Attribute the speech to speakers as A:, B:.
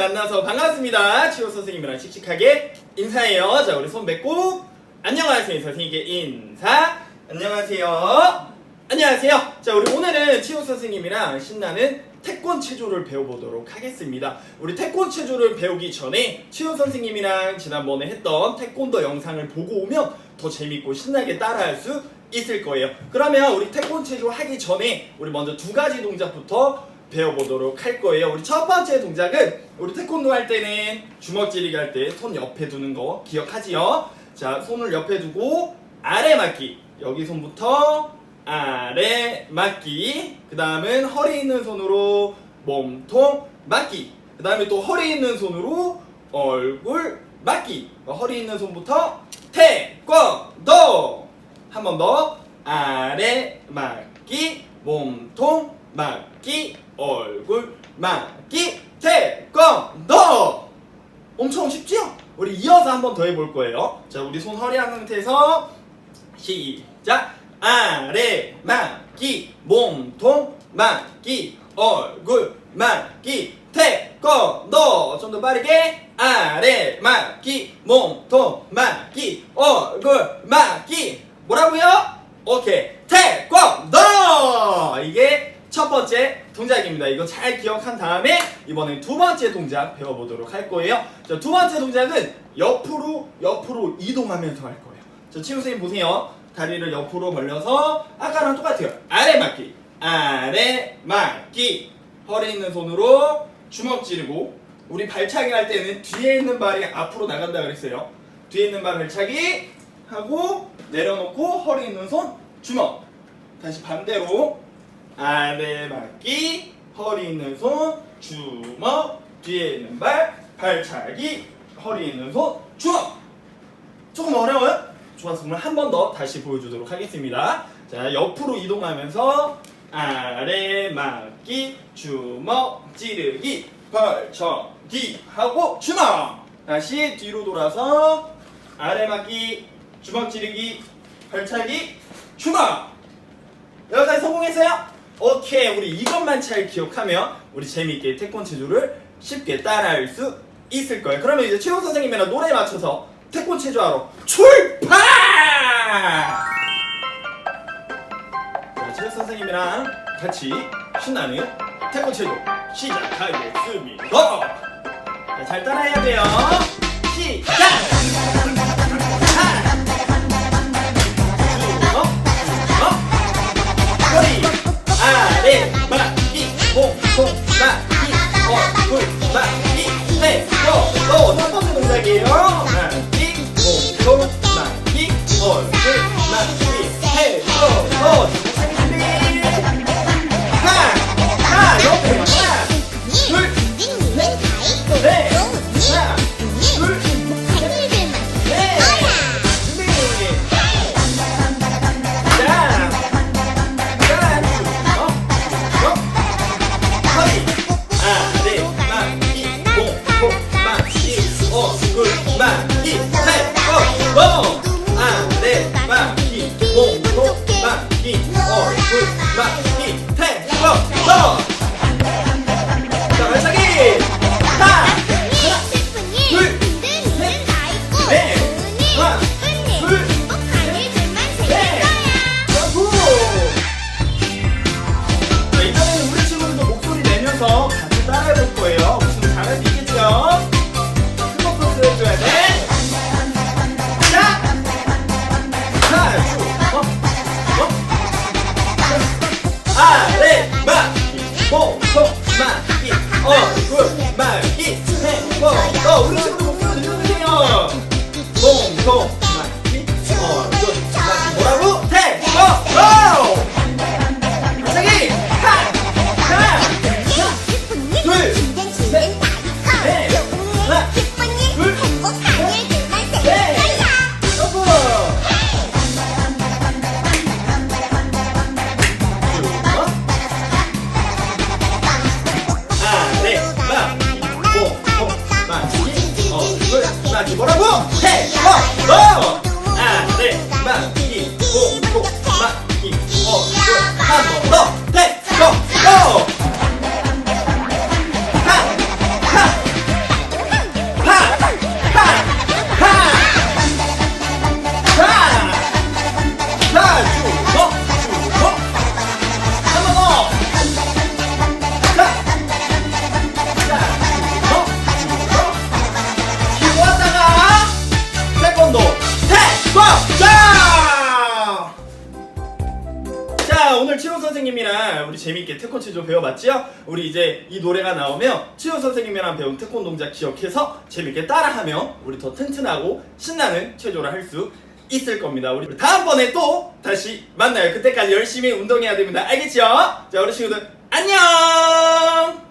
A: 만나서 반갑습니다. 치호 선생님이랑 씩씩하게 인사해요. 자, 우리 손 뱉고 안녕하세요. 선생님께 인사. 안녕하세요. 안녕하세요. 자, 우리 오늘은 치호 선생님이랑 신나는 태권 체조를 배워보도록 하겠습니다. 우리 태권 체조를 배우기 전에 치호 선생님이랑 지난번에 했던 태권도 영상을 보고 오면 더 재밌고 신나게 따라할 수 있을 거예요. 그러면 우리 태권 체조 하기 전에 우리 먼저 두 가지 동작부터 배워보도록 할 거예요. 우리 첫 번째 동작은 우리 태권도 할 때는 주먹 찌르기 할때 손 옆에 두는 거 기억하지요? 자, 손을 옆에 두고 아래 맞기. 여기 손부터 아래 맞기. 그 다음은 허리 있는 손으로 몸통 맞기. 그 다음에 또 허리 있는 손으로 얼굴 맞기. 허리 있는 손부터 태권도. 한 번 더. 아래 맞기. 몸통 맞기. 얼굴 맞기. 태권도. 엄청 쉽지요? 우리 이어서 한번 더 해볼 거예요. 자, 우리 손 허리 한 상태에서 시작. 아래 맞기, 몸통 맞기, 얼굴 맞기, 태권도. 좀 더 빠르게. 아래 맞기, 몸통 맞기, 얼굴 맞기. 뭐라고요? 오케이. 태권도! 이게 첫 번째 동작입니다. 이거 잘 기억한 다음에 이번엔 두 번째 동작 배워보도록 할 거예요. 자, 두 번째 동작은 옆으로 옆으로 이동하면서 할 거예요. 자, 치우 선생님 보세요. 다리를 옆으로 벌려서 아까랑 똑같아요. 아래 맞기, 아래 맞기. 허리 있는 손으로 주먹 찌르고 우리 발차기 할 때는 뒤에 있는 발이 앞으로 나간다 그랬어요. 뒤에 있는 발 발차기 하고 내려놓고 허리 있는 손 주먹. 다시 반대로 아래 맞기 허리 있는 손 주먹 뒤에 있는 발 발차기 허리 있는 손 주먹. 조금 어려워요? 그럼 한번 더 다시 보여주도록 하겠습니다. 자 옆으로 이동하면서 아래 맞기 주먹 찌르기 발차기 하고 주먹. 다시 뒤로 돌아서 아래 맞기 주먹 찌르기 발차기 주먹. 여기까지 성공했어요? 오케이 우리 이것만 잘 기억하면 우리 재미있게 태권 체조를 쉽게 따라할 수 있을 거예요 그러면 이제 최호 선생님이랑 노래 맞춰서 태권 체조하러 출발! 자 최호 선생님이랑 같이 신나는 태권 체조 시작하겠습니다 자, 잘 따라해야 돼요 시작! 자, 막기, 얼굴 막기, 태권도. 우리 친구들 목소리 들려주세요. 몸통 막기, 얼굴 막기 뭐라고? 태권도! 아래 막기 몸 선생님이랑 우리 재밌게 태권치 좀 배워봤죠? 우리 이제 이 노래가 나오면 치호 선생님이랑 배운 태권 동작 기억해서 재밌게 따라하면 우리 더 튼튼하고 신나는 체조를 할 수 있을 겁니다. 우리 다음번에 또 다시 만나요. 그때까지 열심히 운동해야 됩니다. 알겠죠? 자, 우리 친구들 안녕!